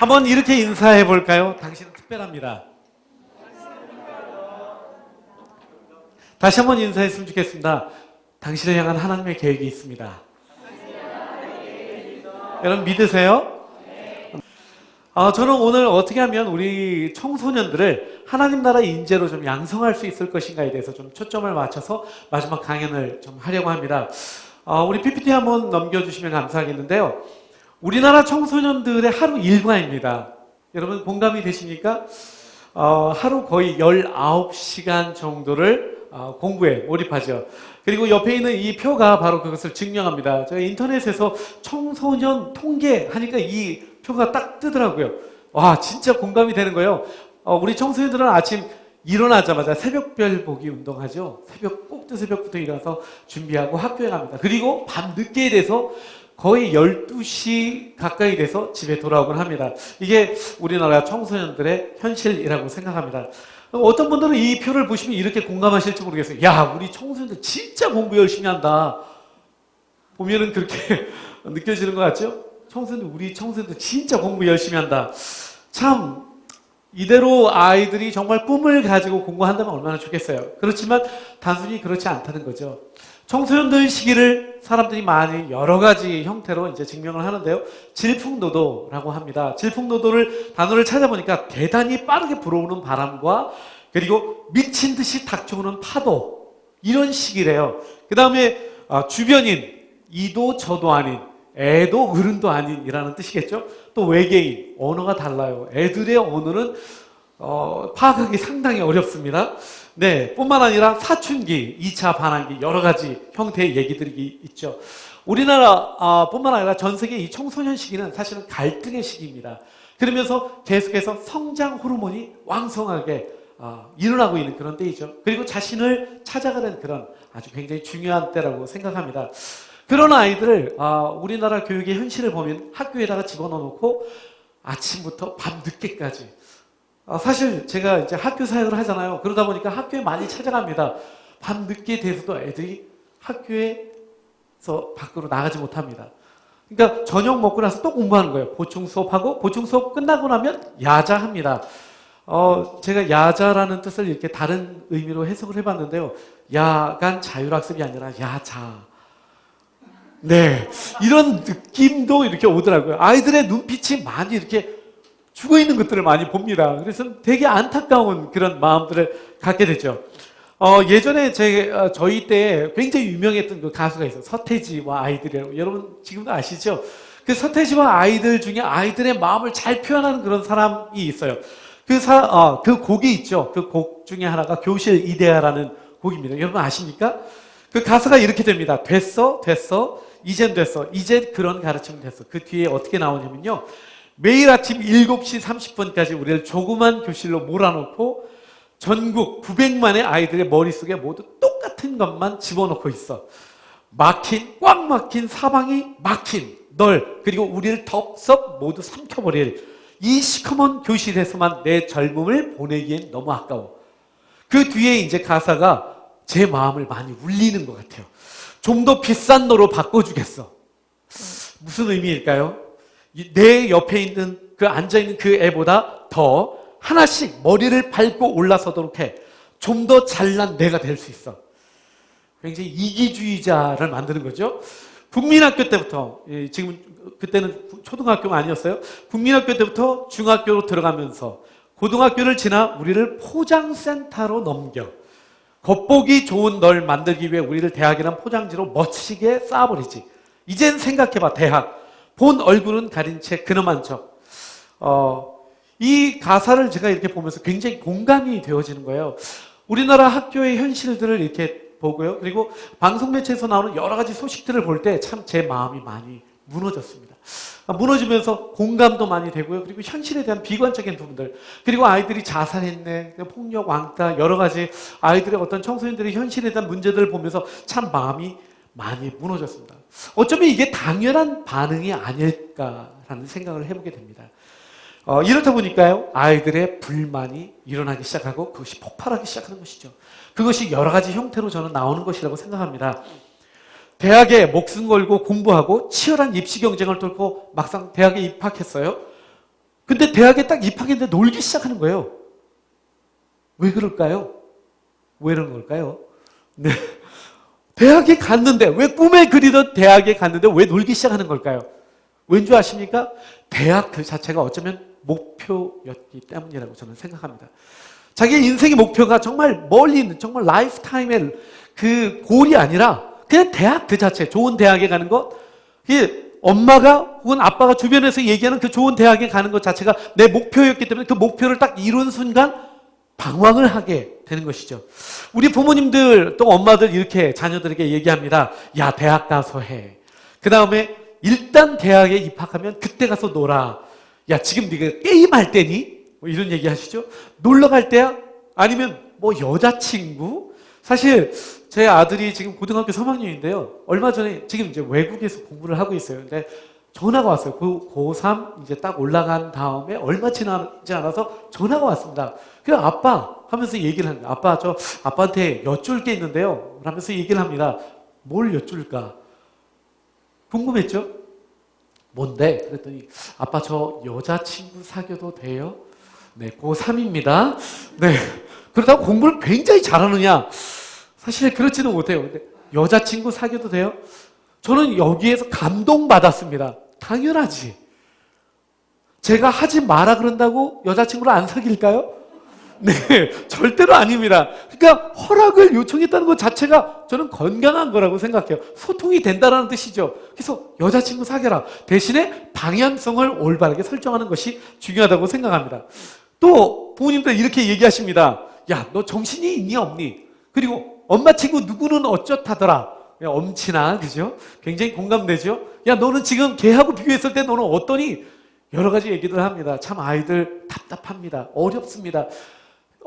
한번 이렇게 인사해 볼까요? 당신은 특별합니다. 다시 한번 인사했으면 좋겠습니다. 당신을 향한 하나님의 계획이 있습니다. 여러분 믿으세요? 아, 저는 오늘 어떻게 하면 우리 청소년들을 하나님 나라 인재로 좀 양성할 수 있을 것인가에 대해서 좀 초점을 맞춰서 마지막 강연을 좀 하려고 합니다. 아, 우리 PPT 한번 넘겨주시면 감사하겠는데요. 우리나라 청소년들의 하루 일과입니다. 여러분 공감이 되십니까? 어, 하루 거의 19시간 정도를 어, 공부에 몰입하죠. 그리고 옆에 있는 이 표가 바로 그것을 증명합니다. 제가 인터넷에서 청소년 통계 하니까 이 표가 딱 뜨더라고요. 와, 진짜 공감이 되는 거예요. 어, 우리 청소년들은 아침 일어나자마자 새벽별 보기 운동하죠. 새벽, 꼭두 새벽부터 일어나서 준비하고 학교에 갑니다. 그리고 밤 늦게 돼서 거의 12시 가까이 돼서 집에 돌아오곤 합니다. 이게 우리나라 청소년들의 현실이라고 생각합니다. 어떤 분들은 이 표를 보시면 이렇게 공감하실지 모르겠어요. 야, 우리 청소년들 진짜 공부 열심히 한다. 보면은 그렇게 느껴지는 것 같죠? 청소년들, 우리 청소년들 진짜 공부 열심히 한다. 참, 이대로 아이들이 정말 꿈을 가지고 공부한다면 얼마나 좋겠어요. 그렇지만 단순히 그렇지 않다는 거죠. 청소년들 시기를 사람들이 많이 여러 가지 형태로 이제 증명을 하는데요. 질풍노도라고 합니다. 질풍노도를 단어를 찾아보니까 대단히 빠르게 불어오는 바람과 그리고 미친 듯이 닥쳐오는 파도 이런 시기래요. 그 다음에 주변인 이도 저도 아닌 애도 어른도 아닌이라는 뜻이겠죠. 또 외계인 언어가 달라요. 애들의 언어는 어, 파악하기 상당히 어렵습니다. 네, 뿐만 아니라 사춘기, 2차 반항기 여러 가지 형태의 얘기들이 있죠. 우리나라 아, 뿐만 아니라 전 세계 이 청소년 시기는 사실은 갈등의 시기입니다. 그러면서 계속해서 성장 호르몬이 왕성하게 아, 일어나고 있는 그런 때이죠. 그리고 자신을 찾아가는 그런 아주 굉장히 중요한 때라고 생각합니다. 그런 아이들을 아, 우리나라 교육의 현실을 보면 학교에다가 집어넣어 놓고 아침부터 밤 늦게까지 아, 사실 제가 이제 학교 사역을 하잖아요. 그러다 보니까 학교에 많이 찾아갑니다. 밤 늦게 돼서도 애들이 학교에서 밖으로 나가지 못합니다. 그러니까 저녁 먹고 나서 또 공부하는 거예요. 보충 수업하고 보충 수업 끝나고 나면 야자합니다. 어, 제가 야자라는 뜻을 이렇게 다른 의미로 해석을 해봤는데요. 야간 자율학습이 아니라 야자. 네. 이런 느낌도 이렇게 오더라고요. 아이들의 눈빛이 많이 이렇게 죽어 있는 것들을 많이 봅니다. 그래서 되게 안타까운 그런 마음들을 갖게 되죠. 어, 예전에 제, 어, 저희 때 굉장히 유명했던 그 가수가 있어요. 서태지와 아이들이라고. 여러분 지금도 아시죠? 그 서태지와 아이들 중에 아이들의 마음을 잘 표현하는 그런 사람이 있어요. 그 사, 어, 그 곡이 있죠. 그 곡 중에 하나가 교실 이데아라는 곡입니다. 여러분 아십니까? 그 가사가 이렇게 됩니다. 됐어, 됐어, 이젠 됐어, 이제 그런 가르침 됐어. 그 뒤에 어떻게 나오냐면요. 매일 아침 7시 30분까지 우리를 조그만 교실로 몰아놓고 전국 900만의 아이들의 머릿속에 모두 똑같은 것만 집어넣고 있어. 막힌, 꽉 막힌 사방이 막힌 널, 그리고 우리를 덥석 모두 삼켜버릴 이 시커먼 교실에서만 내 젊음을 보내기엔 너무 아까워. 그 뒤에 이제 가사가 제 마음을 많이 울리는 것 같아요. 좀 더 비싼 너로 바꿔주겠어. 무슨 의미일까요? 내 옆에 있는 그 앉아있는 그 애보다 더 하나씩 머리를 밟고 올라서도록 해. 좀 더 잘난 내가 될 수 있어. 굉장히 이기주의자를 만드는 거죠. 국민학교 때부터, 예, 지금 그때는 초등학교가 아니었어요. 국민학교 때부터 중학교로 들어가면서 고등학교를 지나 우리를 포장센터로 넘겨. 겉보기 좋은 널 만들기 위해 우리를 대학이란 포장지로 멋지게 쌓아버리지. 이젠 생각해봐, 대학. 본 얼굴은 가린 채 근엄한 척. 어, 이 가사를 제가 이렇게 보면서 굉장히 공감이 되어지는 거예요. 우리나라 학교의 현실들을 이렇게 보고요. 그리고 방송 매체에서 나오는 여러 가지 소식들을 볼 때 참 제 마음이 많이 무너졌습니다. 무너지면서 공감도 많이 되고요. 그리고 현실에 대한 비관적인 부분들. 그리고 아이들이 자살했네. 폭력, 왕따, 여러 가지 아이들의 어떤 청소년들의 현실에 대한 문제들을 보면서 참 마음이 많이 무너졌습니다. 어쩌면 이게 당연한 반응이 아닐까라는 생각을 해보게 됩니다. 어, 이렇다 보니까요, 아이들의 불만이 일어나기 시작하고 그것이 폭발하기 시작하는 것이죠. 그것이 여러 가지 형태로 저는 나오는 것이라고 생각합니다. 대학에 목숨 걸고 공부하고 치열한 입시 경쟁을 뚫고 막상 대학에 입학했어요. 근데 대학에 딱 입학했는데 놀기 시작하는 거예요. 왜 그럴까요? 왜 이런 걸까요? 네. 대학에 갔는데, 왜 꿈에 그리던 대학에 갔는데 왜 놀기 시작하는 걸까요? 왠지 아십니까? 대학 그 자체가 어쩌면 목표였기 때문이라고 저는 생각합니다. 자기 인생의 목표가 정말 멀리 있는, 정말 라이프 타임의 그 골이 아니라 그냥 대학 그 자체, 좋은 대학에 가는 것, 이 엄마가 혹은 아빠가 주변에서 얘기하는 그 좋은 대학에 가는 것 자체가 내 목표였기 때문에 그 목표를 딱 이룬 순간 방황을 하게 되는 것이죠. 우리 부모님들 또 엄마들 이렇게 자녀들에게 얘기합니다. 야, 대학 가서 해. 그 다음에 일단 대학에 입학하면 그때 가서 놀아. 야, 지금 네가 게임할 때니? 뭐 이런 얘기 하시죠. 놀러 갈 때야? 아니면 뭐 여자친구? 사실 제 아들이 지금 고등학교 3학년인데요. 얼마 전에 지금 이제 외국에서 공부를 하고 있어요. 근데 전화가 왔어요. 고, 고3 이제 딱 올라간 다음에 얼마 지나지 않아서 전화가 왔습니다. 그래서 아빠 하면서 얘기를 합니다. 아빠 저 아빠한테 여쭐 게 있는데요. 하면서 얘기를 합니다. 뭘 여쭐까? 궁금했죠? 뭔데? 그랬더니 아빠 저 여자친구 사귀어도 돼요? 네, 고3입니다. 네. 그렇다고 공부를 굉장히 잘하느냐? 사실 그렇지는 못해요. 근데 여자친구 사귀어도 돼요? 저는 여기에서 감동받았습니다. 당연하지. 제가 하지 마라 그런다고 여자친구를 안 사귈까요? 네, 절대로 아닙니다. 그러니까 허락을 요청했다는 것 자체가 저는 건강한 거라고 생각해요. 소통이 된다는 뜻이죠. 그래서 여자친구 사귀라. 대신에 방향성을 올바르게 설정하는 것이 중요하다고 생각합니다. 또 부모님들 이렇게 얘기하십니다. 야, 너 정신이 있니 없니? 그리고 엄마 친구 누구는 어쩌다더라. 엄친아, 그죠? 굉장히 공감되죠? 야, 너는 지금 걔하고 비교했을 때 너는 어떠니? 여러 가지 얘기들 합니다. 참 아이들 답답합니다. 어렵습니다.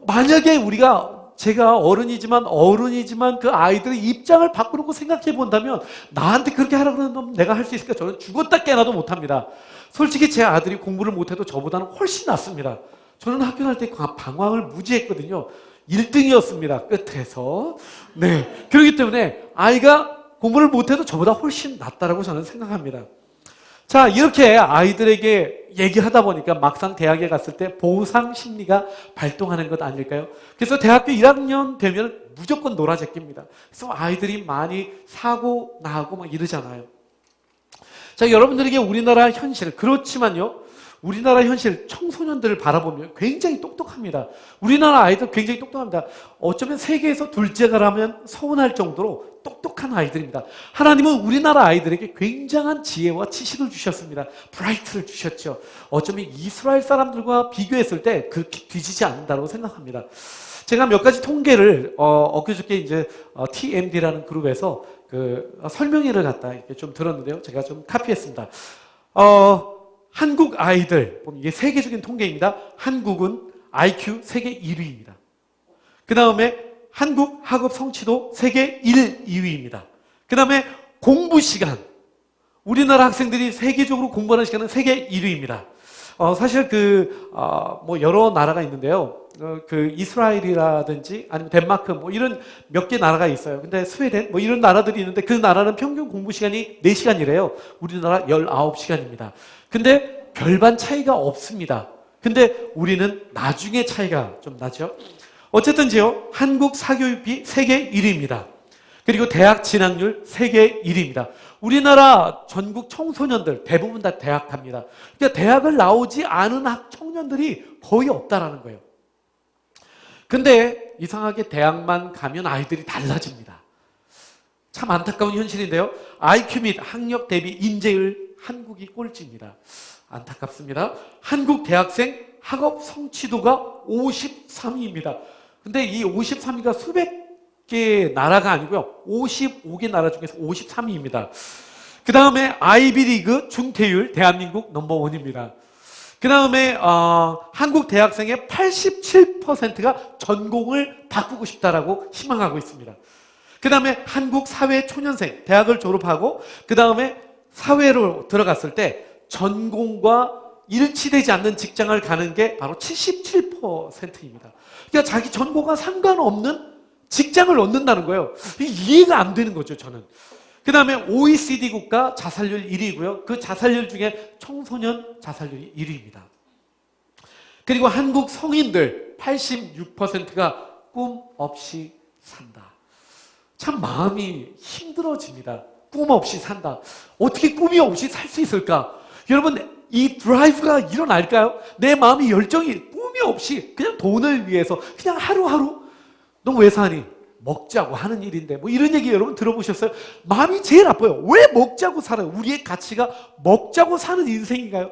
만약에 우리가 제가 어른이지만 어른이지만 그 아이들의 입장을 바꾸고 생각해 본다면 나한테 그렇게 하라 그러는 놈 내가 할 수 있을까? 저는 죽었다 깨나도 못합니다. 솔직히 제 아들이 공부를 못해도 저보다는 훨씬 낫습니다. 저는 학교 갈때 방황을 무지했거든요. 1등이었습니다. 끝에서. 네. 그렇기 때문에 아이가 공부를 못해도 저보다 훨씬 낫다라고 저는 생각합니다. 자, 이렇게 아이들에게 얘기하다 보니까 막상 대학에 갔을 때 보상 심리가 발동하는 것 아닐까요? 그래서 대학교 1학년 되면 무조건 놀아 제낍니다. 그래서 아이들이 많이 사고 나고 막 이러잖아요. 자, 여러분들에게 우리나라 현실, 그렇지만요. 우리나라 현실 청소년들을 바라보면 굉장히 똑똑합니다. 우리나라 아이들 굉장히 똑똑합니다. 어쩌면 세계에서 둘째가라면 서운할 정도로 똑똑한 아이들입니다. 하나님은 우리나라 아이들에게 굉장한 지혜와 지식을 주셨습니다. 브라이트를 주셨죠. 어쩌면 이스라엘 사람들과 비교했을 때 그렇게 뒤지지 않는다고 생각합니다. 제가 몇 가지 통계를 어, 엊그저께 이제 어, TMD라는 그룹에서 그 어, 설명회를 갔다 이렇게 좀 들었는데요. 제가 좀 카피했습니다. 어, 한국 아이들, 이게 세계적인 통계입니다. 한국은 IQ 세계 1위입니다. 그 다음에 한국 학업 성취도 세계 1, 2위입니다. 그 다음에 공부 시간. 우리나라 학생들이 세계적으로 공부하는 시간은 세계 1위입니다. 어, 사실 그, 어, 뭐 여러 나라가 있는데요. 어, 그 이스라엘이라든지 아니면 덴마크 뭐 이런 몇 개 나라가 있어요. 근데 스웨덴 뭐 이런 나라들이 있는데 그 나라는 평균 공부 시간이 4시간이래요. 우리나라 19시간입니다. 근데 별반 차이가 없습니다. 근데 우리는 나중에 차이가 좀 나죠. 어쨌든지요, 한국 사교육비 세계 1위입니다. 그리고 대학 진학률 세계 1위입니다. 우리나라 전국 청소년들 대부분 다 대학 갑니다. 그러니까 대학을 나오지 않은 학 청년들이 거의 없다라는 거예요. 근데 이상하게 대학만 가면 아이들이 달라집니다. 참 안타까운 현실인데요. IQ 및 학력 대비 인재율 한국이 꼴찌입니다. 안타깝습니다. 한국 대학생 학업 성취도가 53위입니다. 근데 이 53위가 수백 개 나라가 아니고요. 55개 나라 중에서 53위입니다. 그 다음에 아이비리그 중퇴율 대한민국 넘버원입니다. 그 다음에 어, 한국 대학생의 87%가 전공을 바꾸고 싶다라고 희망하고 있습니다. 그 다음에 한국 사회 초년생 대학을 졸업하고 그 다음에 사회로 들어갔을 때 전공과 일치되지 않는 직장을 가는 게 바로 77%입니다. 그러니까 자기 전공과 상관없는 직장을 얻는다는 거예요. 이해가 안 되는 거죠, 저는. 그 다음에 OECD 국가 자살률 1위고요. 그 자살률 중에 청소년 자살률이 1위입니다. 그리고 한국 성인들 86%가 꿈 없이 산다. 참 마음이 힘들어집니다. 꿈 없이 산다. 어떻게 꿈이 없이 살 수 있을까? 여러분, 이 드라이브가 일어날까요? 내 마음이 열정이 꿈이 없이 그냥 돈을 위해서 그냥 하루하루 너 왜 사니? 먹자고 하는 일인데 뭐 이런 얘기 여러분 들어보셨어요? 마음이 제일 아파요. 왜 먹자고 살아요? 우리의 가치가 먹자고 사는 인생인가요?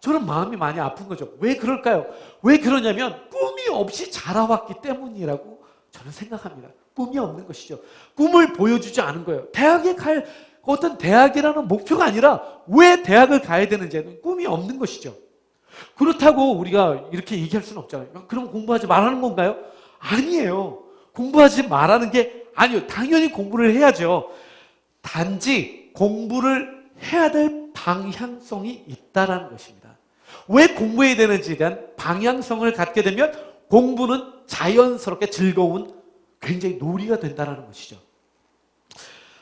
저는 마음이 많이 아픈 거죠. 왜 그럴까요? 왜 그러냐면 꿈이 없이 자라왔기 때문이라고 저는 생각합니다. 꿈이 없는 것이죠. 꿈을 보여주지 않은 거예요. 대학에 갈 어떤 대학이라는 목표가 아니라 왜 대학을 가야 되는지는 꿈이 없는 것이죠. 그렇다고 우리가 이렇게 얘기할 수는 없잖아요. 그럼 공부하지 말라는 건가요? 아니에요. 공부하지 말라는 게 아니요. 당연히 공부를 해야죠. 단지 공부를 해야 될 방향성이 있다라는 것입니다. 왜 공부해야 되는지에 대한 방향성을 갖게 되면 공부는 자연스럽게 즐거운 굉장히 놀이가 된다는 것이죠.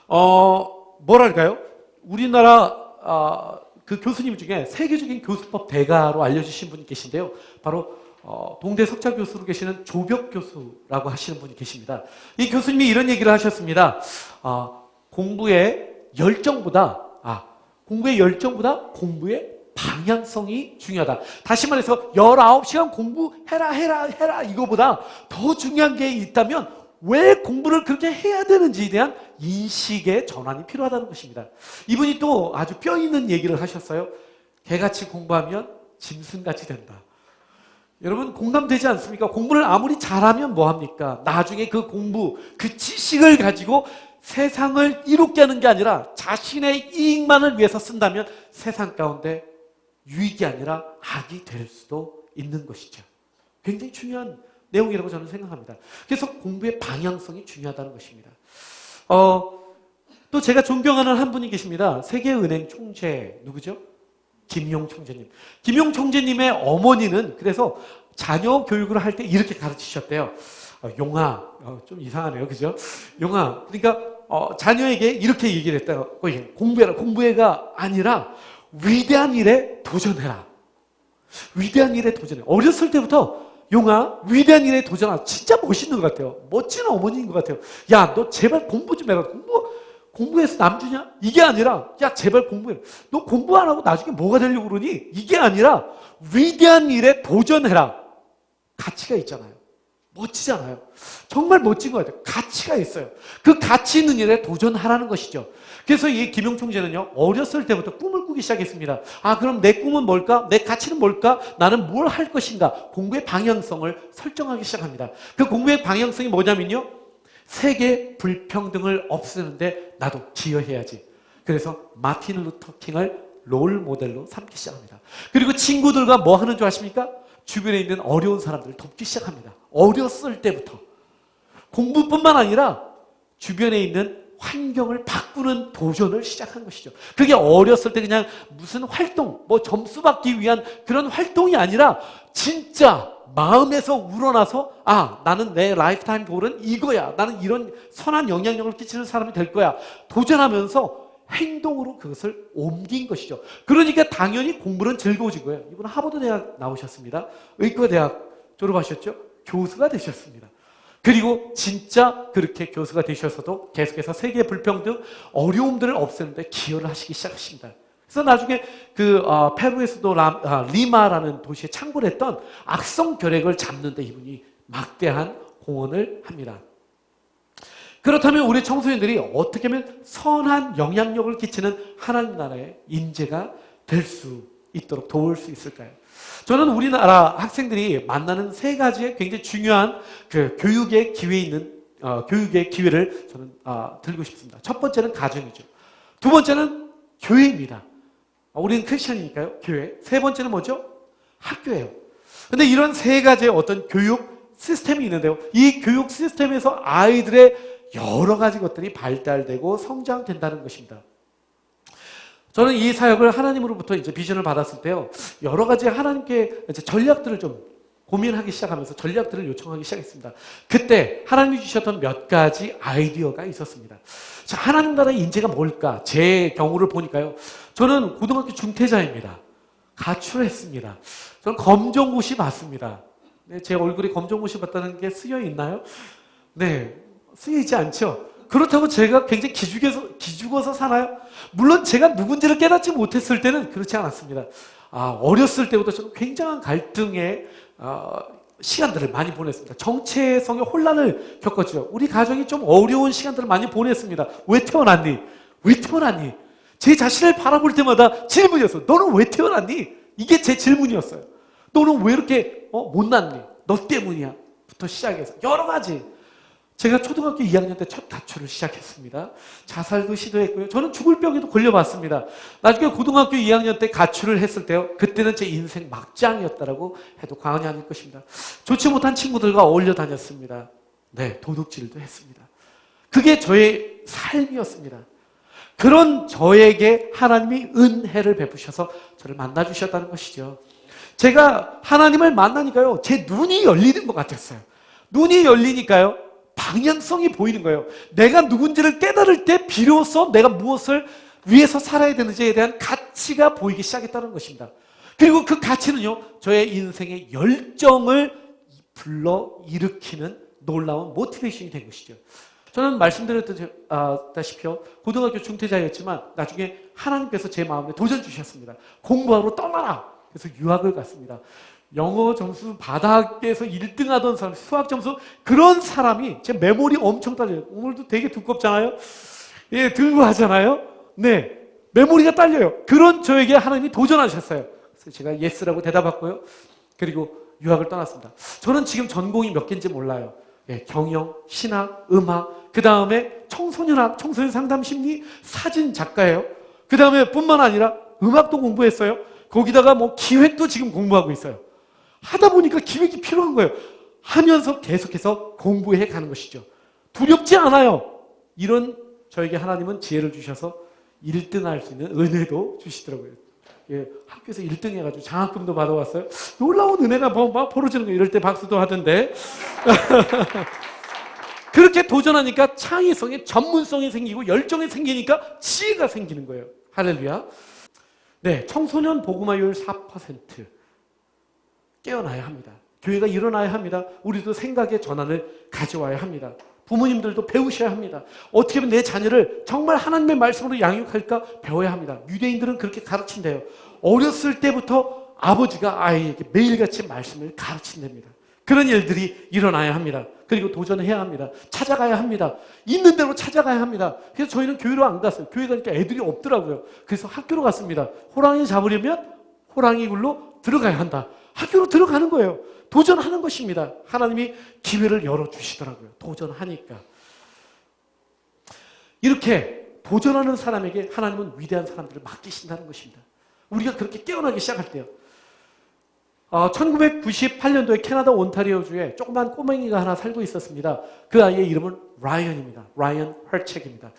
어, 뭐랄까요? 우리나라 아, 그 교수님 중에 세계적인 교수법 대가로 알려주신 분이 계신데요. 바로 어, 동대 석자 교수로 계시는 조벽 교수라고 하시는 분이 계십니다. 이 교수님이 이런 얘기를 하셨습니다. 아, 공부의 열정보다 아, 공부의 열정보다 공부의 방향성이 중요하다. 다시 말해서 19시간 공부해라 해라 해라 이거보다 더 중요한 게 있다면 왜 공부를 그렇게 해야 되는지에 대한 인식의 전환이 필요하다는 것입니다. 이분이 또 아주 뼈 있는 얘기를 하셨어요. 개같이 공부하면 짐승같이 된다. 여러분 공감되지 않습니까? 공부를 아무리 잘하면 뭐합니까? 나중에 그 공부, 그 지식을 가지고 세상을 이롭게 하는 게 아니라 자신의 이익만을 위해서 쓴다면 세상 가운데 유익이 아니라 악이 될 수도 있는 것이죠. 굉장히 중요한 내용이라고 저는 생각합니다. 그래서 공부의 방향성이 중요하다는 것입니다. 어, 또 제가 존경하는 한 분이 계십니다. 세계은행 총재 누구죠? 김용 총재님. 김용 총재님의 어머니는 그래서 자녀 교육을 할 때 이렇게 가르치셨대요. 어, 용아, 어, 좀 이상하네요, 그죠? 용아, 그러니까 어, 자녀에게 이렇게 얘기를 했다고 공부해라, 공부해가 아니라 위대한 일에 도전해라. 위대한 일에 도전해. 어렸을 때부터 용아, 위대한 일에 도전하. 진짜 멋있는 것 같아요. 멋진 어머니인 것 같아요. 야, 너 제발 공부 좀 해라. 공부, 공부해서 남 주냐? 이게 아니라, 야, 제발 공부해. 너 공부 안 하고 나중에 뭐가 되려고 그러니? 이게 아니라, 위대한 일에 도전해라. 가치가 있잖아요. 멋지잖아요. 정말 멋진 것 같아요. 가치가 있어요. 그 가치 있는 일에 도전하라는 것이죠. 그래서 이 김용 총재는요, 어렸을 때부터 꿈을 꾸기 시작했습니다. 아, 그럼 내 꿈은 뭘까? 내 가치는 뭘까? 나는 뭘 할 것인가? 공부의 방향성을 설정하기 시작합니다. 그 공부의 방향성이 뭐냐면요, 세계 불평등을 없애는데 나도 기여해야지. 그래서 마틴 루터 킹을 롤 모델로 삼기 시작합니다. 그리고 친구들과 뭐 하는 줄 아십니까? 주변에 있는 어려운 사람들을 돕기 시작합니다. 어렸을 때부터. 공부뿐만 아니라 주변에 있는 환경을 바꾸는 도전을 시작한 것이죠. 그게 어렸을 때 그냥 무슨 활동, 뭐 점수 받기 위한 그런 활동이 아니라 진짜 마음에서 우러나서 아, 나는 내 라이프타임 골은 이거야. 나는 이런 선한 영향력을 끼치는 사람이 될 거야. 도전하면서 행동으로 그것을 옮긴 것이죠. 그러니까 당연히 공부는 즐거워진 거예요. 이분은 하버드 대학 나오셨습니다. 의과대학 졸업하셨죠? 교수가 되셨습니다. 그리고 진짜 그렇게 교수가 되셔서도 계속해서 세계 불평등 어려움들을 없애는데 기여를 하시기 시작하십니다. 그래서 나중에 그 어, 페루에서도 라, 아, 리마라는 도시에 창궐 했던 악성 결핵을 잡는 데 이분이 막대한 공헌을 합니다. 그렇다면 우리 청소년들이 어떻게 하면 선한 영향력을 끼치는 하나님 나라의 인재가 될 수 있도록 도울 수 있을까요? 저는 우리나라 학생들이 만나는 세 가지의 굉장히 중요한 그 교육의 기회 있는 어, 교육의 기회를 저는 어, 들고 싶습니다. 첫 번째는 가정이죠. 두 번째는 교회입니다. 어, 우리는 크리스천이니까요. 교회. 세 번째는 뭐죠? 학교예요. 근데 이런 세 가지의 어떤 교육 시스템이 있는데요. 이 교육 시스템에서 아이들의 여러 가지 것들이 발달되고 성장된다는 것입니다. 저는 이 사역을 하나님으로부터 이제 비전을 받았을 때요. 여러 가지 하나님께 전략들을 좀 고민하기 시작하면서 전략들을 요청하기 시작했습니다. 그때 하나님이 주셨던 몇 가지 아이디어가 있었습니다. 자, 하나님 나라의 인재가 뭘까? 제 경우를 보니까요. 저는 고등학교 중퇴자입니다. 가출했습니다. 저는 검정고시 봤습니다. 네, 제 얼굴에 검정고시 봤다는 게 쓰여 있나요? 네, 쓰여 있지 않죠. 그렇다고 제가 굉장히 기죽어서, 기죽어서 사나요? 물론 제가 누군지를 깨닫지 못했을 때는 그렇지 않았습니다. 아, 어렸을 때부터 저는 굉장한 갈등의 어, 시간들을 많이 보냈습니다. 정체성의 혼란을 겪었죠. 우리 가정이 좀 어려운 시간들을 많이 보냈습니다. 왜 태어났니? 왜 태어났니? 제 자신을 바라볼 때마다 질문이었어요. 너는 왜 태어났니? 이게 제 질문이었어요. 너는 왜 이렇게 어, 못났니? 너 때문이야. 부터 시작해서 여러 가지. 제가 초등학교 2학년 때 첫 가출을 시작했습니다. 자살도 시도했고요. 저는 죽을 병에도 걸려봤습니다. 나중에 고등학교 2학년 때 가출을 했을 때요. 그때는 제 인생 막장이었다라고 해도 과언이 아닐 것입니다. 좋지 못한 친구들과 어울려 다녔습니다. 네, 도둑질도 했습니다. 그게 저의 삶이었습니다. 그런 저에게 하나님이 은혜를 베푸셔서 저를 만나주셨다는 것이죠. 제가 하나님을 만나니까요, 제 눈이 열리는 것 같았어요. 눈이 열리니까요, 방향성이 보이는 거예요. 내가 누군지를 깨달을 때 비로소 내가 무엇을 위해서 살아야 되는지에 대한 가치가 보이기 시작했다는 것입니다. 그리고 그 가치는요, 저의 인생의 열정을 불러 일으키는 놀라운 모티베이션이 된 것이죠. 저는 말씀드렸다시피요, 고등학교 중퇴자였지만 나중에 하나님께서 제 마음에 도전 주셨습니다. 공부하러 떠나라! 그래서 유학을 갔습니다. 영어 점수 바닥에서 1등 하던 사람, 수학 점수, 그런 사람이 제 메모리 엄청 딸려요. 오늘도 되게 두껍잖아요? 예, 들고 하잖아요? 네. 메모리가 딸려요. 그런 저에게 하나님이 도전하셨어요. 그래서 제가 예스라고 대답했고요. 그리고 유학을 떠났습니다. 저는 지금 전공이 몇 개인지 몰라요. 예, 경영, 신학, 음악, 그 다음에 청소년학, 청소년 상담 심리, 사진 작가예요. 그 다음에 뿐만 아니라 음악도 공부했어요. 거기다가 뭐 기획도 지금 공부하고 있어요. 하다 보니까 기획이 필요한 거예요. 하면서 계속해서 공부해 가는 것이죠. 두렵지 않아요. 이런 저에게 하나님은 지혜를 주셔서 1등 할 수 있는 은혜도 주시더라고요. 예, 학교에서 1등 해가지고 장학금도 받아왔어요. 놀라운 은혜가 뭐, 막 벌어지는 거예요. 이럴 때 박수도 하던데. 그렇게 도전하니까 창의성에 전문성이 생기고 열정이 생기니까 지혜가 생기는 거예요. 할렐루야. 네, 청소년 복음화율 4%. 깨어나야 합니다. 교회가 일어나야 합니다. 우리도 생각의 전환을 가져와야 합니다. 부모님들도 배우셔야 합니다. 어떻게 하면 내 자녀를 정말 하나님의 말씀으로 양육할까 배워야 합니다. 유대인들은 그렇게 가르친대요. 어렸을 때부터 아버지가 아이에게 매일같이 말씀을 가르친답니다. 그런 일들이 일어나야 합니다. 그리고 도전해야 합니다. 찾아가야 합니다. 있는 대로 찾아가야 합니다. 그래서 저희는 교회로 안 갔어요. 교회 가니까 애들이 없더라고요. 그래서 학교로 갔습니다. 호랑이 잡으려면 호랑이 굴로 들어가야 한다. 학교로 들어가는 거예요. 도전하는 것입니다. 하나님이 기회를 열어주시더라고요. 도전하니까. 이렇게 도전하는 사람에게 하나님은 위대한 사람들을 맡기신다는 것입니다. 우리가 그렇게 깨어나기 시작할 때요. 어, 1998년도에 캐나다 온타리오주에 조그만 꼬맹이가 하나 살고 있었습니다. 그 아이의 이름은 라이언입니다. 라이언 헐책입니다.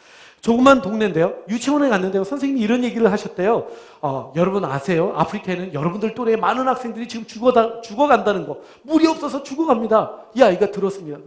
조그만 동네인데요. 유치원에 갔는데요. 선생님이 이런 얘기를 하셨대요. 어, 여러분 아세요? 아프리카에는 여러분들 또래의 많은 학생들이 지금 죽어다, 죽어간다는 거. 물이 없어서 죽어갑니다. 이 아이가 들었습니다.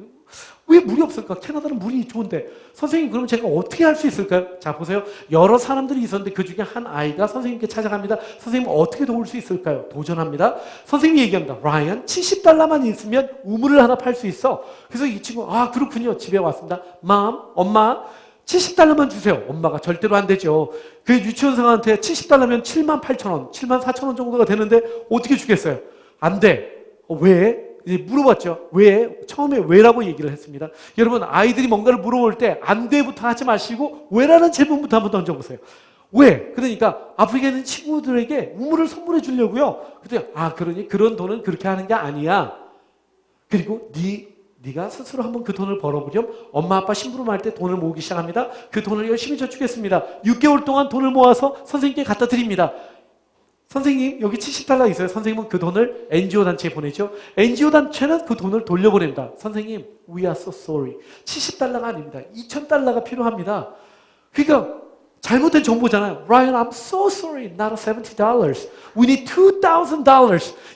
왜 물이 없을까? 캐나다는 물이 좋은데. 선생님, 그럼 제가 어떻게 할 수 있을까요? 자, 보세요. 여러 사람들이 있었는데 그 중에 한 아이가 선생님께 찾아갑니다. 선생님, 어떻게 도울 수 있을까요? 도전합니다. 선생님이 얘기합니다. 라이언, 70달러만 있으면 우물을 하나 팔 수 있어. 그래서 이 친구, 아, 그렇군요. 집에 왔습니다. 맘, 엄마, 70달러만 주세요. 엄마가 절대로 안 되죠. 그 유치원생한테 70달러면 7만 8천 원, 7만 4천 원 정도가 되는데 어떻게 주겠어요? 안 돼. 어, 왜? 이제 물어봤죠. 왜? 처음에 왜라고 얘기를 했습니다. 여러분, 아이들이 뭔가를 물어볼 때 안 돼부터 하지 마시고 왜라는 질문부터 한번 던져보세요. 왜? 그러니까 아프리카에 있는 친구들에게 우물을 선물해 주려고요. 그때 아, 그러니 그런 돈은 그렇게 하는 게 아니야. 그리고 네 네가 스스로 한번 그 돈을 벌어보렴. 엄마 아빠 심부름할 때 돈을 모으기 시작합니다. 그 돈을 열심히 저축했습니다. 6개월 동안 돈을 모아서 선생님께 갖다 드립니다. 선생님 여기 70달러 있어요. 선생님은 그 돈을 NGO 단체에 보내죠. NGO 단체는 그 돈을 돌려보냅니다. 선생님, we are so sorry. 70달러가 아닙니다. 2,000달러가 필요합니다. 그러니까 잘못된 정보잖아요. Ryan, I'm so sorry. Not $70. We need $2,000.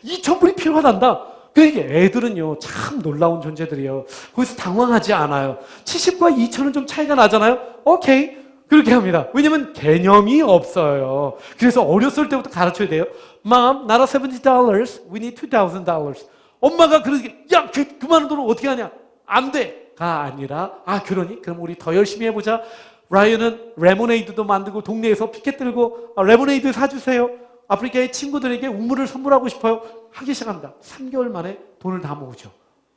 2,000불이 필요하단다. 그러니까 애들은요, 참 놀라운 존재들이에요. 거기서 당황하지 않아요. 70과 2천은 좀 차이가 나잖아요? 오케이. 그렇게 합니다. 왜냐면 개념이 없어요. 그래서 어렸을 때부터 가르쳐야 돼요. Mom, not a $70. We need $2,000. 엄마가 그러게, 야, 그, 그 많은 돈을 어떻게 하냐? 안 돼. 가 아니라, 아, 그러니? 그럼 우리 더 열심히 해보자. 라이언은 레모네이드도 만들고 동네에서 피켓 들고 아, 레모네이드 사주세요. 아프리카의 친구들에게 우물을 선물하고 싶어요. 하기 시작합니다. 3개월 만에 돈을 다 모으죠.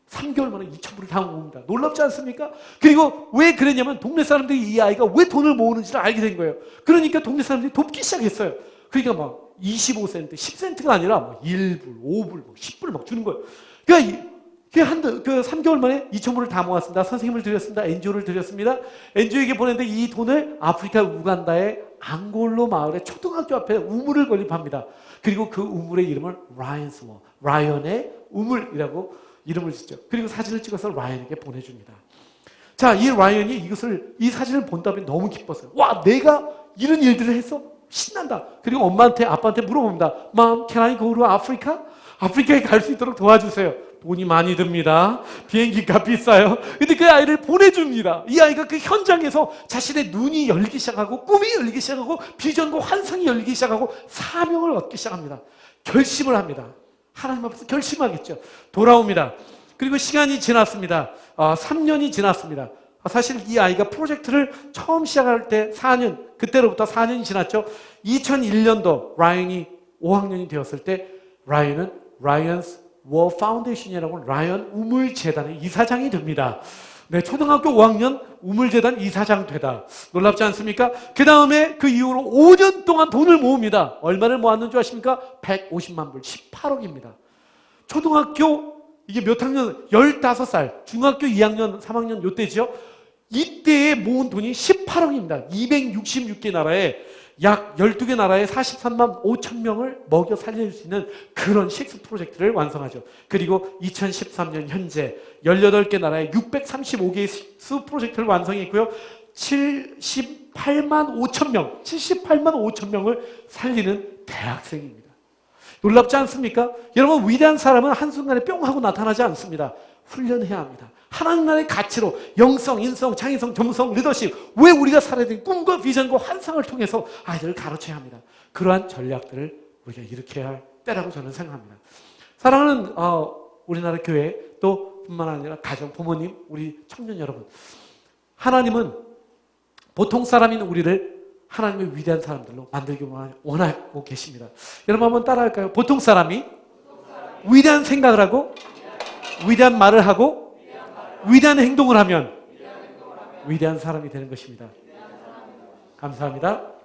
3개월 만에 2천불을 다 모읍니다. 놀랍지 않습니까? 그리고 왜 그랬냐면 동네 사람들이 이 아이가 왜 돈을 모으는지를 알게 된 거예요. 그러니까 동네 사람들이 돕기 시작했어요. 그러니까 막 25센트, 10센트가 아니라 막 1불, 5불, 막 10불 막 주는 거예요. 그러니까 한, 그 3개월 만에 2천 불을 다 모았습니다. 선생님을 드렸습니다. 엔지오를 드렸습니다. 엔지오에게 보냈는데 이 돈을 아프리카 우간다의 앙골로 마을의 초등학교 앞에 우물을 건립합니다. 그리고 그 우물의 이름을 라이언스워, 라이언의 우물이라고 이름을 짓죠. 그리고 사진을 찍어서 라이언에게 보내줍니다. 자, 이 라이언이 이것을, 이 사진을 본 다음에 너무 기뻤어요. 와, 내가 이런 일들을 했어? 신난다. 그리고 엄마한테, 아빠한테 물어봅니다. Mom, can I go to Africa? 아프리카에 갈 수 있도록 도와주세요. 돈이 많이 듭니다. 비행기가 비싸요. 근데 그 아이를 보내줍니다. 이 아이가 그 현장에서 자신의 눈이 열리기 시작하고, 꿈이 열리기 시작하고, 비전과 환상이 열리기 시작하고, 사명을 얻기 시작합니다. 결심을 합니다. 하나님 앞에서 결심하겠죠. 돌아옵니다. 그리고 시간이 지났습니다. 어, 3년이 지났습니다. 아, 사실 이 아이가 프로젝트를 처음 시작할 때 4년, 그때로부터 4년이 지났죠. 2001년도 라이언이 5학년이 되었을 때 라이언은 라이언스 워 파운데이션이라고 라이언 우물 재단의 이사장이 됩니다. 네, 초등학교 5학년 우물재단 이사장 되다. 놀랍지 않습니까? 그 다음에 그 이후로 5년 동안 돈을 모읍니다. 얼마를 모았는 줄 아십니까? 150만 불, 18억입니다. 초등학교 이게 몇 학년? 15살. 중학교 2학년, 3학년 요때죠. 이때에 모은 돈이 18억입니다. 266개 나라에 약 12개 나라에 43만 5천 명을 먹여 살릴 수 있는 그런 식스 프로젝트를 완성하죠. 그리고 2013년 현재 18개 나라에 635개의 식스 프로젝트를 완성했고요. 78만 5천 명, 78만 5천 명을 살리는 대학생입니다. 놀랍지 않습니까? 여러분 위대한 사람은 한순간에 뿅 하고 나타나지 않습니다. 훈련해야 합니다. 하나님 나라의 가치로 영성, 인성, 창의성, 전문성, 리더십 왜 우리가 살아야 되는 꿈과 비전과 환상을 통해서 아이들을 가르쳐야 합니다. 그러한 전략들을 우리가 일으켜야 할 때라고 저는 생각합니다. 사랑하는 어, 우리나라 교회 또 뿐만 아니라 가정, 부모님, 우리 청년 여러분 하나님은 보통 사람인 우리를 하나님의 위대한 사람들로 만들기 원하고 계십니다. 여러분 한번 따라할까요? 보통 사람이 위대한 생각을 하고 위대한 말을 하고 위대한 행동을 하면 위대한 사람이 되는 것입니다. 감사합니다.